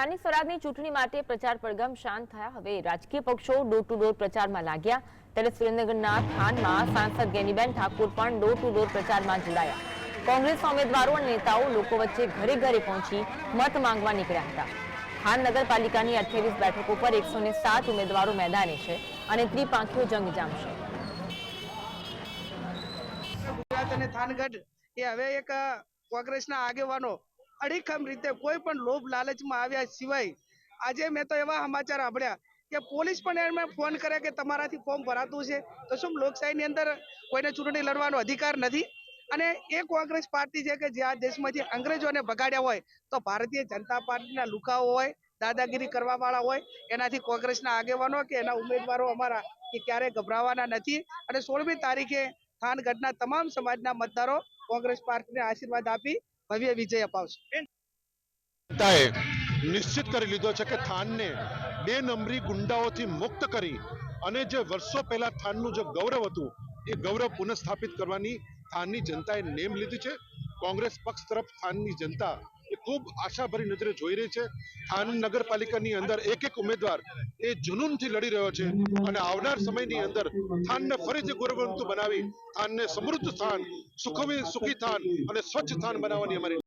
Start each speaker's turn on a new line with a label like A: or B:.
A: સ્થાનિક સ્વરાજની ચૂંટણી માટે પ્રચાર પડઘમ શાંત થયા. હવે રાજકીય પક્ષો ડોર ટુ ડોર પ્રચારમાં લાગ્યા. ત્યારે સુરેન્દ્રનગરના થાનમાં સાંસદ ગેનીબેન ઠાકુર પણ ડોર ટુ ડોર પ્રચારમાં જોડાયા કોંગ્રેસના ઉમેદવારો અને નેતાઓ લોકો વચ્ચે ઘરે ઘરે પહોંચી મત માંગવા નીકળ્યા હતા. થાન નગરપાલિકાની અઠ્યાવીસ બેઠકો પર એકસો સાત ઉમેદવારો મેદાને છે અને ત્રિપાંખીઓ જંગ જામશે.
B: અને થાનગઢ એ હવે એક કોંગ્રેસના આગેવાનો અડીખમ રીતે કોઈ પણ લોભ લાલચમાં આવ્યા સિવાય આજે મેં તો એવા સમાચાર સાંભળ્યા કે પોલીસ પણ એમને ફોન કરે કે તમારાથી ફોર્મ ભરાતું છે. તો શું લોકશાહીની અંદર કોઈને ચૂંટણી લડવાનો અધિકાર નથી? અને એ કોંગ્રેસ પાર્ટી છે કે જે આ દેશમાંથી અંગ્રેજોને ભગાડ્યા હોય તો ભારતીય જનતા પાર્ટીના લુકાઓ હોય, દાદાગીરી કરવા વાળા હોય, એનાથી કોંગ્રેસના આગેવાનો કે એના ઉમેદવારો અમારા કે ક્યારેય ગભરાવાના નથી. અને સોળમી તારીખે થાનગઢના તમામ સમાજના મતદારો કોંગ્રેસ પાર્ટીને આશીર્વાદ આપી ભવ્ય વિજય અપાવશે.
C: નિશ્ચિત કરી લીધો છે કે થાનને બે નંબરી ગુંડાઓથી મુક્ત કરી અને જે વર્ષો પહેલા થાનનું જે ગૌરવ હતું, એ ગૌરવ પુનઃસ્થાપિત કરવાની થાનની જનતાએ નેમ લીધી છે. કોંગ્રેસ પક્ષ તરફ થાનની જનતા ખૂબ આશાભરી નજરે જોઈ રહી છે. થાન નગરપાલિકાની અંદર એક એક ઉમેદવાર એ જુનૂનથી લડી રહ્યો છે અને આવનાર સમયની અંદર થાનને ફરીથી ગૌરવવંતુ બનાવી, થાનને સમૃદ્ધ થાન, સુખવી સુખી થાન અને સ્વચ્છ થાન બનાવવાની અમારી